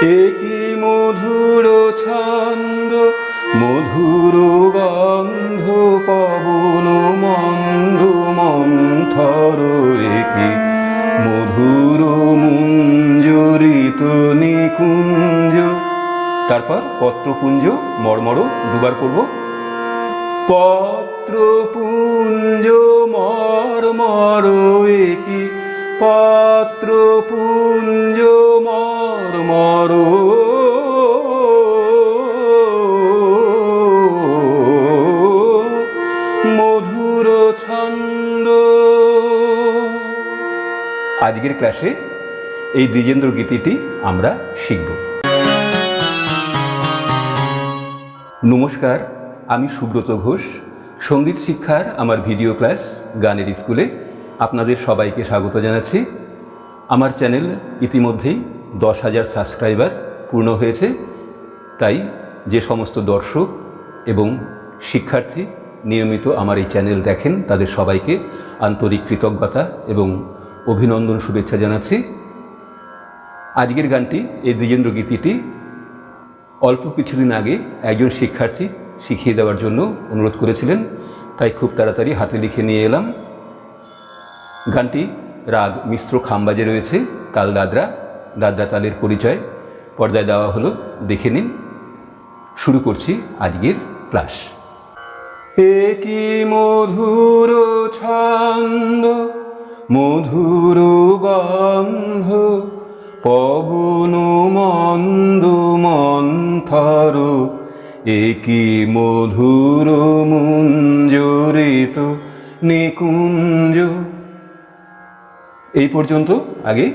একই মধুর ছন্দ, মধুর গন্ধ, পবন মন্দ, মন্থর একই মধুর মুঞ্জরিত নিকুঞ্জ। তারপর পত্রপুঞ্জ, মর্মর, দুবার করব পত্রপুঞ্জ, মর্মর একই পত্রপুঞ্জ মর্মর মধুর ছন্দ। আজকের ক্লাসে এই দ্বিজেন্দ্র গীতিটি আমরা শিখব। নমস্কার, আমি সুব্রত ঘোষ। সংগীত শিক্ষার আমার ভিডিও ক্লাস গানের স্কুলে আপনাদের সবাইকে স্বাগত জানাচ্ছি। আমার চ্যানেল ইতিমধ্যেই দশ হাজার সাবস্ক্রাইবার পূর্ণ হয়েছে। তাই যে সমস্ত দর্শক এবং শিক্ষার্থী নিয়মিত আমার এই চ্যানেল দেখেন, তাদের সবাইকে আন্তরিক কৃতজ্ঞতা এবং অভিনন্দন শুভেচ্ছা জানাচ্ছি। আজকের গানটি এই দ্বিজেন্দ্র গীতিটি অল্প কিছুদিন আগে একজন শিক্ষার্থী শিখিয়ে দেওয়ার জন্য অনুরোধ করেছিলেন, তাই খুব তাড়াতাড়ি হাতে লিখে নিয়ে এলাম। গানটি রাগ মিশ্র খাম্বাজে রয়েছে। তাল দাদরা দাদরা তালের পরিচয়। পর্দায় দেওয়া হলো, দেখে নিন। শুরু করছি আজকের ক্লাস। একই মধুর ছন্দ, মধুর গন্ধ, পবন মন্দ মন্থর। একই মধুর মুঞ্জরিত নিকুঞ্জ এই পর্যন্ত আগে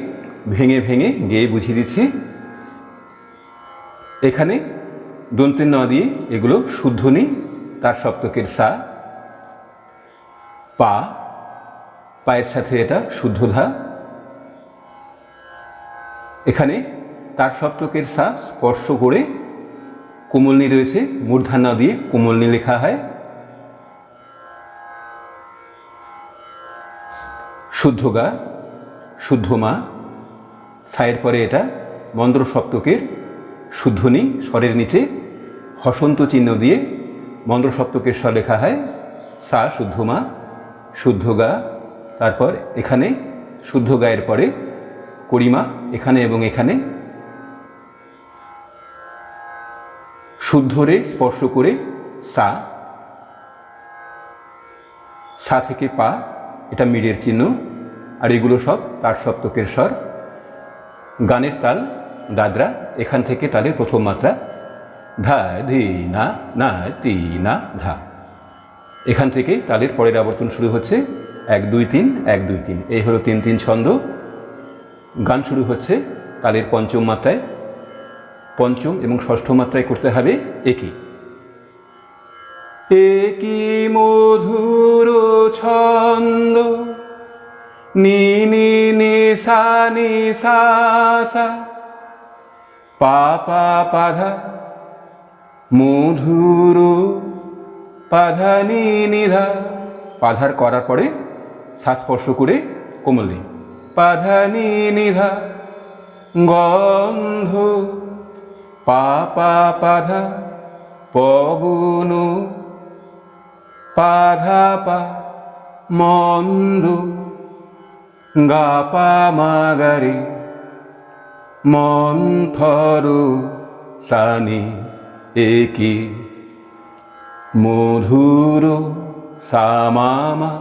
ভেঙে ভেঙে গেয়ে বুঝিয়ে দিচ্ছি। এখানে দন্তের ন দিয়ে এগুলো শুদ্ধ শুদ্ধনি তার সপ্তকের সা। পা, পায়ের সাথে এটা শুদ্ধ ধা। এখানে তার সপ্তকের সা স্পর্শ করে কোমলনি রয়েছে মূর্ধান্য দিয়ে কোমলনি লেখা হয়। শুদ্ধ গা শুদ্ধ মা সায়ের পরে এটা মন্দ্র সপ্তকের শুদ্ধনি, স্বরের নিচে হসন্ত চিহ্ন দিয়ে মন্দ্র সপ্তকের স্বর লেখা হয়, সা শুদ্ধ মা শুদ্ধ গা। তারপর এখানে শুদ্ধ গায়ের পরে করিমা, এখানে এবং এখানে। শুদ্ধরে স্পর্শ করে সা। সা থেকে পা, এটা মিডের চিহ্ন। আর এগুলো সব তার সপ্তকের স্বর। গানের তাল, দাদরা, এখান থেকে তালের প্রথম মাত্রা। ধা, ধি, না না, তি, না, ধা। এখান থেকে তালের পরের আবর্তন শুরু হচ্ছে এক, দুই, তিন, এক, দুই, তিন। এই হলো তিন তিন ছন্দ। গান শুরু হচ্ছে তালের পঞ্চম মাত্রায়। পঞ্চম এবং ষষ্ঠ মাত্রায় করতে হবে একই একই মধুর ছন্দ। নি নি নি, সা নি, সা সা। পা পা, পাধা, মধুর, পাধা, নি নিধা পাধার করার পরে শ্বাস স্পর্শ করে কোমলি পাধা, নি নিধা গন্ধ, পা পা, পাধা, পবন, পাধা, পা, মন্দ। গা পা মাগারে মন্থর সানি একি মধুর সামামা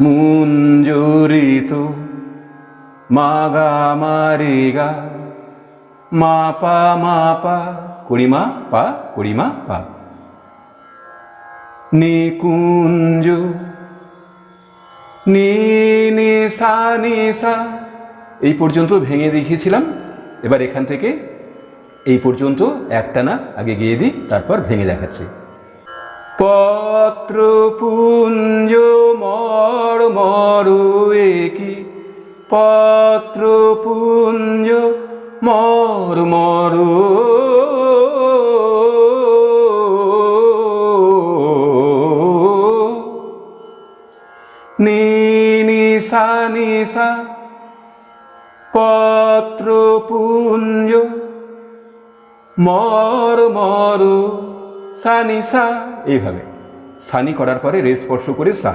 মুঞ্জরিত মাগা মারিগা মাপা মাপা করিমা পা করিমা পা নিকুঞ্জ নি সা নি সা এই পর্যন্ত ভেঙে দেখিয়েছিলাম। এবার এখান থেকে এই পর্যন্ত একটানা আগে গিয়ে দিই, তারপর ভেঙে দেখাচ্ছি। পত্র পুঞ্জ মর, মরু একি। পত্র পুঞ্জ মর মর নি নি সা নি সা পত্রপুঞ্জ, মর মর সানি সা এইভাবে। সানি করার পরে রে স্পর্শ করে সা।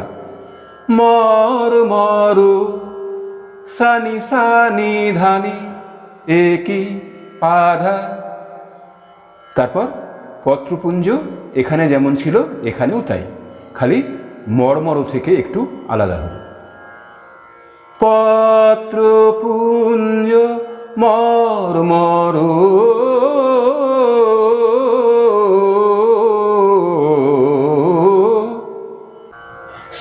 মর মর সানি সানি ধানি একই পাধা তারপর পত্রপুঞ্জ, এখানে যেমন ছিল, এখানেও তাই। খালি মর্মর থেকে একটু আলাদা হবে পত্রপুঞ্জ মর্মর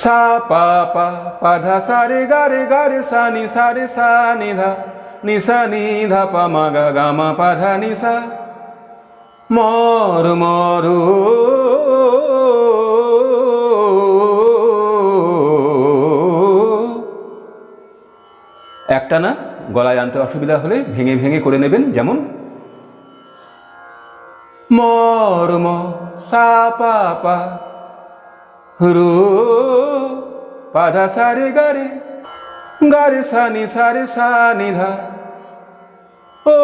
সা পা পা পা ধা সা রে গা রে গা সা নি সা রে সা নি ধা নি সা নি ধা পা মা গা গা মা পা ধা নি মর মর। একটা না গলায় আনতে অসুবিধা হলে ভেঙে ভেঙে করে নেবেন, যেমন মর ম সা পা পা রো পাধা সারে গারে গারে সানি সারে সানি ও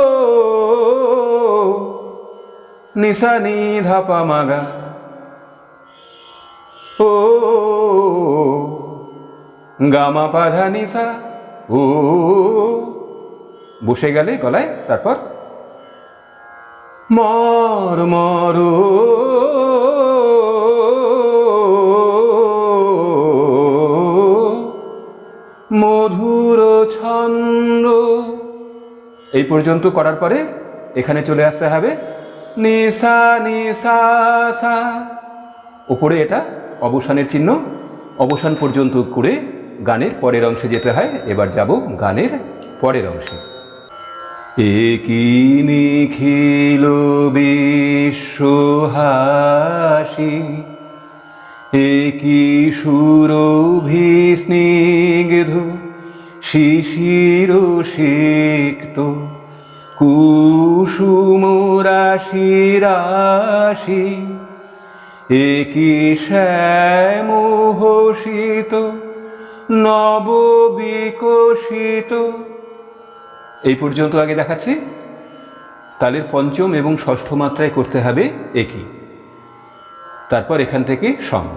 নিসা নি ধা পা মাগা ও গামা পাধা নিসা ও বসে গেলে গলায়, তারপর মর মর মধুর ছন্দ। এই পর্যন্ত করার পরে এখানে চলে আসতে হবে। নিসা নিসা, সা। উপরে এটা অবসানের চিহ্ন। অবসান পর্যন্ত করে গানের পরের অংশে যেতে হয়, এবার যাব গানের পরের অংশে। একই নিখিল বিশ্বহাসি একই সুরভি স্নিগ্ধ, শিশির সিক্ত, কুসুম রাশি রাশি একই শ্যামোহসিত নব বিকশিত এই পর্যন্ত আগে দেখাচ্ছি। তালের পঞ্চম এবং ষষ্ঠ মাত্রায় করতে হবে একই। তারপর এখান থেকে সম।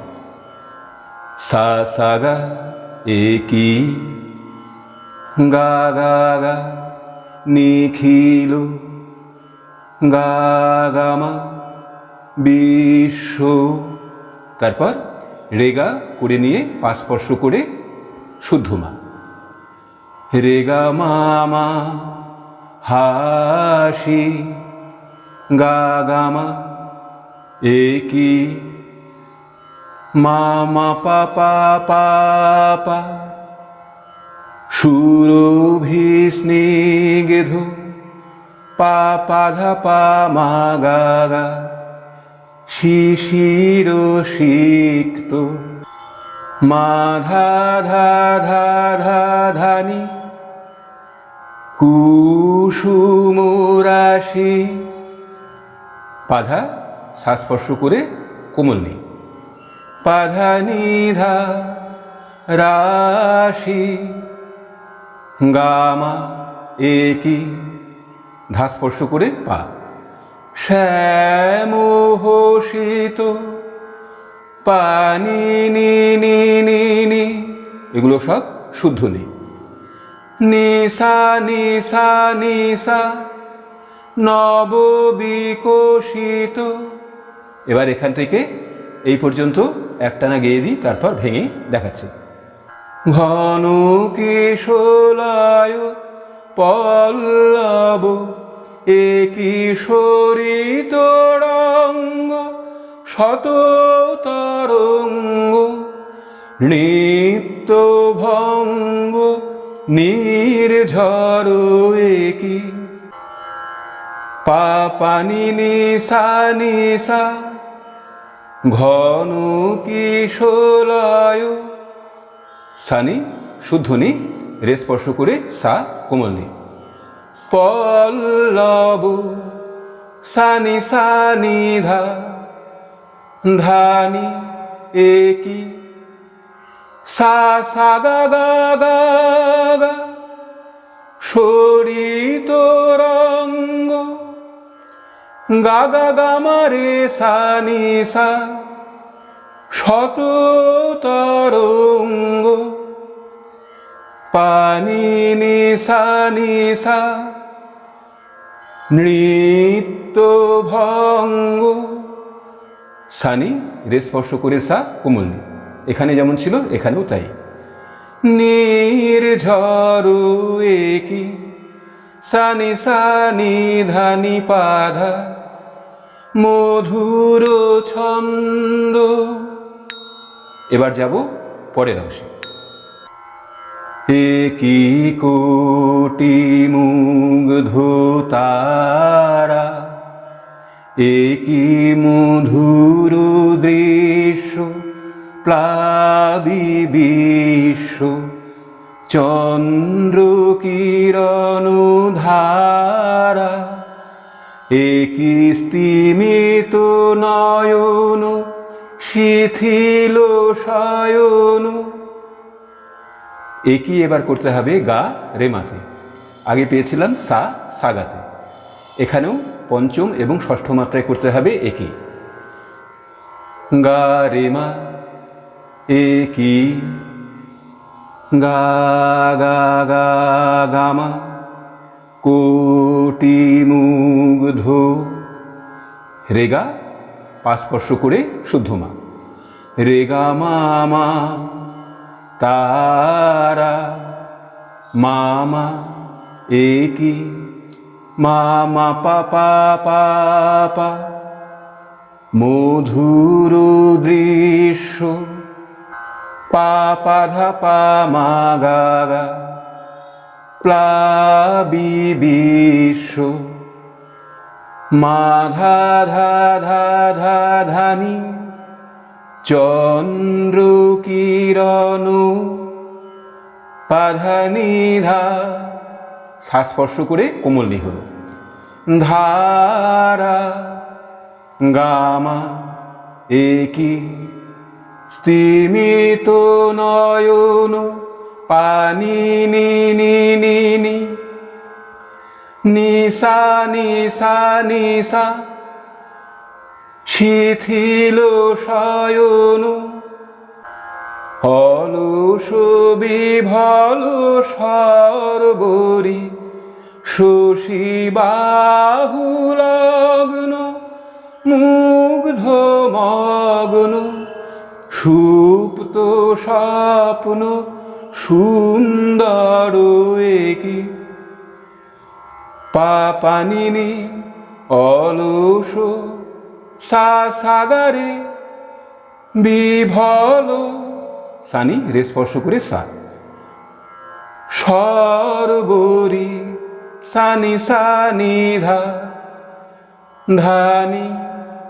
সা সা, গা একই গা গা গা নিখিল গা গা, মা বিশ্ব তারপর রেগা করে নিয়ে পাঁচ পাস্পর্শ করে শুদ্ধ মা। রেগা মামা হাসি। গা গামা একই মামা পাপা পাপা সুরভি স্নিগ্ধ পাপা ধা পা মা গা গা। শিশির সিক্ত মাধা ধা ধা ধা ধা ধানি কুসুম রাশি পাধা, শ্বাসস্পর্শ করে কোমল নেই পাধা নিধা রাশি। গামা একই ধা স্পর্শ করে পা। শ্যামোহসিত পানি, নি নি নি নি। এগুলো সব শুদ্ধ নেই। নিসা নিসা নিসা নব বিকশিত এবার এখান থেকে এই পর্যন্ত একটানা গেয়ে দিই, তারপর ভেঙে দেখাচ্ছি। ঘন কিশোলায় পল্লব, এ কিশোরিত রঙ্গ শত তরঙ্গ নিত্য ভঙ্গ নির্ঝর একি পাপানি নিসা নিসা, ঘন কিশোলায়। সানি, শুদ্ধ নি, রে স্পর্শ করে সা কোমল নি। পল্লব, সানি সানি ধা ধানি একি। সা সা, গা গা গা গা। সরিত রঙ্গ। গা গা গা মারে সানি সা শত তরঙ্গ পানি নিসা নিসা নৃত্য ভঙ্গ। সানি রে স্পর্শ করে সা কোমলনি এখানে যেমন ছিল, এখানেও তাই। নির্ঝরু একি, সানি সানি ধানি পাধা, মধুর ছন্দ। এবার যাব পরের অংশে। একই কোটি মুগ্ধ তারা একই মধুর দৃশ্য, প্লাবি বিশ্ব, চন্দ্র কিরণ ধারা একই স্তিমিত নয়ন, শিথিল শয়ন। একই এবার করতে হবে গা রেমাতে? আগে পেয়েছিলাম সা সাগাতে। এখানেও পঞ্চম এবং ষষ্ঠ মাত্রায় করতে হবে একই গা রেমা একই গা গা গা গামা কোটি মুগ্ধ রেগা পাস্পর্শ করে শুদ্ধ, মা। রেগা মামা তারা মামা একই মামা, পাপা পাপা মধুর দৃশ্য পাপা ধাপা মা গাগা প্লাবি বিশ্ব, মাধা ধা ধা ধা ধানি চন্দ্র কিরণ পাধানি ধা শ্বাসস্পর্শ করে কোমলনি হল ধারা, গামা একই স্তিমিত নয়ন, পানি, নি নি নি নি, নিসা নিসা নিসা, শিথিল শয়ন অলস বিভল সর্বরি শশী বাহুলগ্ন মুগ্ধ মগ্ন, সুপ্ত স্বপ্ন সুন্দর একি। পাপানিনি অলস সাগারে বিভল সানি রে স্পর্শ করে সা। সর্বরি সানি সানি ধা, ধানি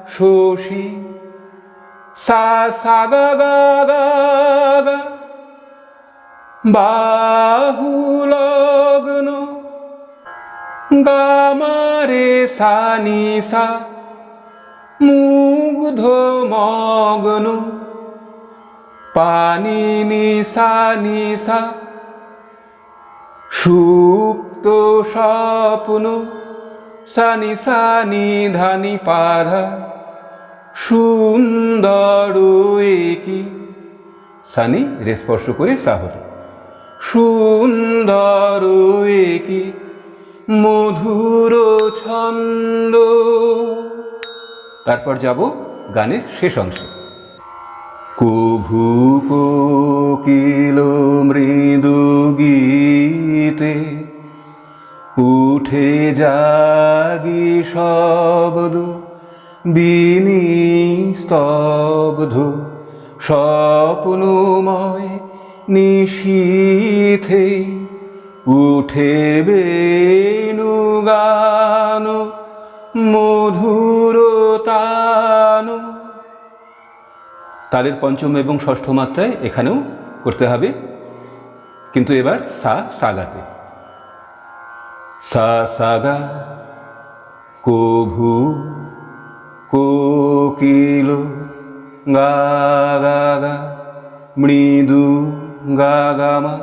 শোষী সা সা গা গা গা গা। বাহুলগ্ন গামারে সানি সা, মুগ্ধ মগ্ন। পানি নিসা নিসা, সুপ্ত স্বপ্ন, সানি সানি ধানি পাধা সুন্দর একি। সানি, রে স্পর্শ করে সাহর সুন্দর একি, মধুর ছন্দ। তারপর যাব গানের শেষ অংশে। কভু কোকিল মৃদু গীতে উঠে জাগি শব্দ বিনি স্তব্ধ স্বপ্নময় নিশীথে উঠে বেণু গান মধুর তানু তাদের পঞ্চম এবং ষষ্ঠ মাত্রায় এখানেও করতে হবে। কিন্তু এবার সা সাগাতে। সা সাগা কভু কোকিল গা গা গা, মৃদু, গা গা মা।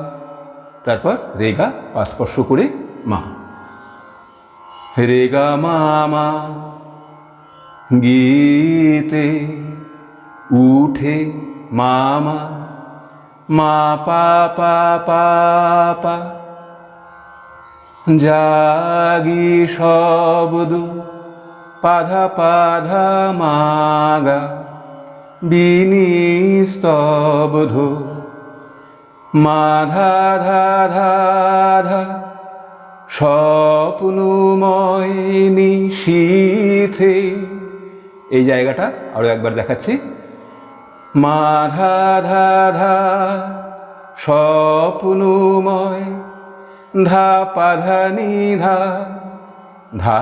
তারপর রেগা পাস্পর্শ করে মা। রে গা মামা গীতে উঠে মামা, মা পা পা পা জাগি শব্দ পাধা পাধা মাগা, বিনিস্তব্ধ। মাধা, ধা ধা ধা, স্বপ্নময় নিশীথে। এই জায়গাটা আরও একবার দেখাচ্ছি। মাধা ধা ধা স্বপ্নময়, ধা পাধা নিধা ধা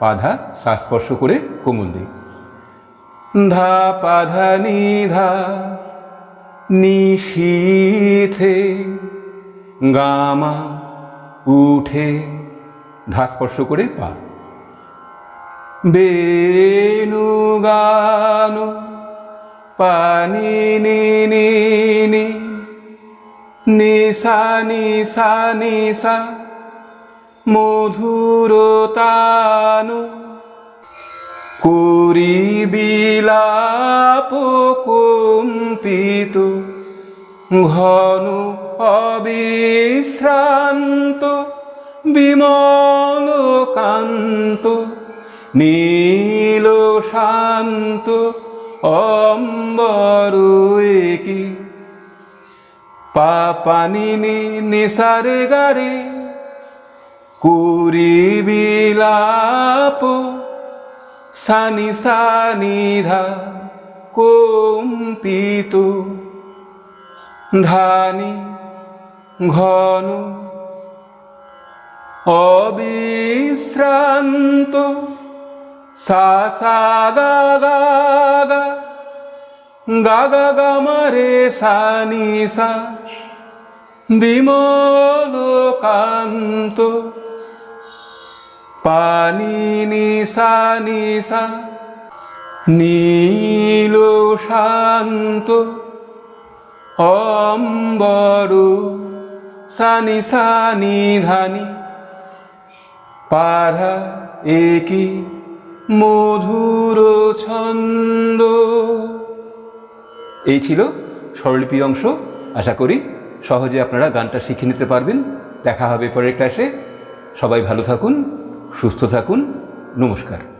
পাধা শ্বাসস্পর্শ করে কোমল দিই ধা পাধা নিধা নিশীথে গামা উঠে ধা স্পর্শ করে পা। বেনু গানো পানি, নি নি নি। নিসা নিসা নিসা। মধুরতানু করি বিলাপ কম্পিত। ঘন অবিশ্রান্ত, বিমল কান্ত। নীল শান্ত। অম্বর কি পাপানি নিসারে গারে কুরি বিলাপ সানি সানিধা কম্পিত ধানি ঘন অবিশ্রান্ত সা সা গা গা গা গা গা গা মারে সানি সা বিমল কান্ত পানি নিসা নিসা নীল শান্ত অম্বর সানি সানি ধানি পাধা একি মধুর ছন্দ। এই ছিল স্বরলিপি অংশ। আশা করি সহজে আপনারা গানটা শিখে নিতে পারবেন। দেখা হবে পরের ক্লাসে সবাই ভালো থাকুন, সুস্থ থাকুন। নমস্কার।